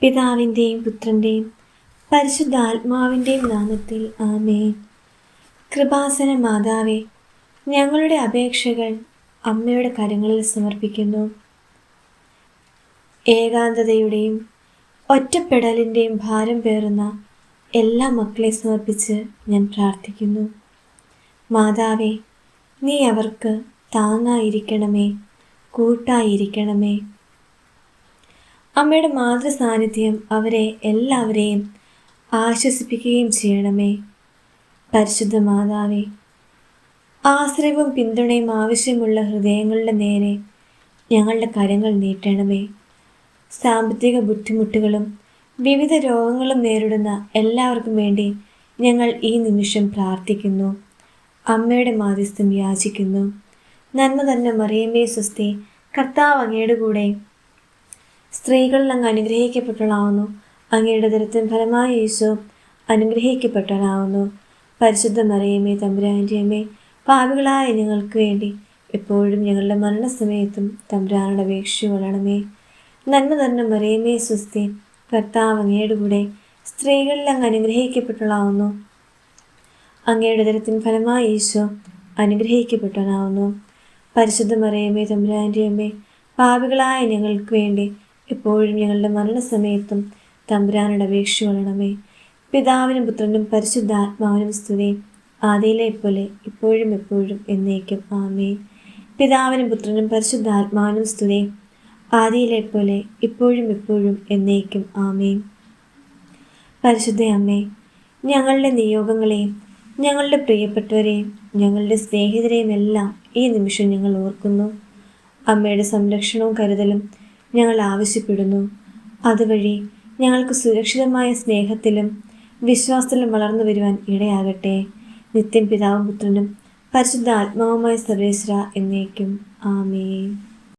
പിതാവിന്റെയും പുത്രന്റെയും പരിശുദ്ധാത്മാവിന്റെയും നാമത്തിൽ ആമേൻ. കൃപാസന മാതാവേ ഞങ്ങളുടെ അപേക്ഷകൾ അമ്മയുടെ കരങ്ങളിൽ സമർപ്പിക്കുന്നു. ഏകാന്തതയുടെയും ഒറ്റപ്പെടലിന്റെയും ഭാരം പേറുന്ന എല്ലാ മക്കളെ സമർപ്പിച്ച് ഞാൻ പ്രാർത്ഥിക്കുന്നു. മാതാവേ നീ അവർക്ക് താങ്ങായിരിക്കണമേ കൂട്ടായിരിക്കണമേ. അമ്മയുടെ മാതൃ സാന്നിധ്യം അവരെ എല്ലാവരെയും ആശ്വസിപ്പിക്കുകയും ചെയ്യണമേ. പരിശുദ്ധ മാതാവേ ആശ്രയവും പിന്തുണയും ആവശ്യമുള്ള ഹൃദയങ്ങളുടെ നേരെ ഞങ്ങളുടെ കരങ്ങൾ നീട്ടണമേ. സാമ്പത്തിക ബുദ്ധിമുട്ടുകളും വിവിധ രോഗങ്ങളും നേരിടുന്ന എല്ലാവർക്കും വേണ്ടി ഞങ്ങൾ ഈ നിമിഷം പ്രാർത്ഥിക്കുന്നു. അമ്മയുടെ മാധ്യസ്ഥം യാചിക്കുന്നു. നന്മ തന്നെ മറിയമ്മേ സ്വസ്തി കർത്താവ് അങ്ങയുടെ കൂടെ സ്ത്രീകളിൽ അങ്ങ് അനുഗ്രഹിക്കപ്പെട്ടവളാവുന്നു. അങ്ങയുടെ ദരത്തിൻ ഫലമായ യേശു അനുഗ്രഹിക്കപ്പെട്ടവനാവുന്നു. പരിശുദ്ധ മറിയമ്മേ തമ്പുരാന്റെ അമ്മേ പാപികളായ ഞങ്ങൾക്ക് വേണ്ടി എപ്പോഴും ഞങ്ങളുടെ മരണസമയത്തും തമ്പുരാനുടെ അപേക്ഷ കൊള്ളണമേ. നന്മ തന്നെ മറിയമ്മേ സ്വസ്തി കർത്താവ് അങ്ങയുടെ കൂടെ സ്ത്രീകളിൽ അങ്ങ് അനുഗ്രഹിക്കപ്പെട്ടവളാവുന്നു. അങ്ങയുടെ ദരത്തിൻ ഫലമായ യേശു അനുഗ്രഹിക്കപ്പെട്ടവനാവുന്നു. പരിശുദ്ധ മറിയമേ തമ്പുരാന്റെ അമ്മേ പാപികളായ ഞങ്ങൾക്ക് വേണ്ടി എപ്പോഴും ഞങ്ങളുടെ മരണസമയത്തും തമ്പുരാനുടെ കൊള്ളണമേ. പിതാവിനും പുത്രനും പരിശുദ്ധാത്മാവിനും സ്തുതി. ആദിയിലെ പോലെ ഇപ്പോഴും എപ്പോഴും എന്നേക്കും. ആമേ പിതാവിനും പുത്രനും പരിശുദ്ധാത്മാവിനും സ്തുതി. ആദിയിലെ പോലെ ഇപ്പോഴും എപ്പോഴും എന്നേക്കും. ആമേ പരിശുദ്ധ അമ്മേ ഞങ്ങളുടെ നിയോഗങ്ങളെയും ഞങ്ങളുടെ പ്രിയപ്പെട്ടവരെയും ഞങ്ങളുടെ സ്നേഹിതരെയും എല്ലാം ഈ നിമിഷം ഞങ്ങൾ ഓർക്കുന്നു. അമ്മയുടെ സംരക്ഷണവും കരുതലും ഞങ്ങൾ ആവശ്യപ്പെടുന്നു. അതുവഴി ഞങ്ങൾക്ക് സുരക്ഷിതമായ സ്നേഹത്തിലും വിശ്വാസത്തിലും വളർന്നു വരുവാൻ ഇടയാകട്ടെ. നിത്യം പിതാവും പുത്രനും പരിശുദ്ധ ആത്മാവുമായ സർവേശ്വര എന്നേക്കും. ആമേ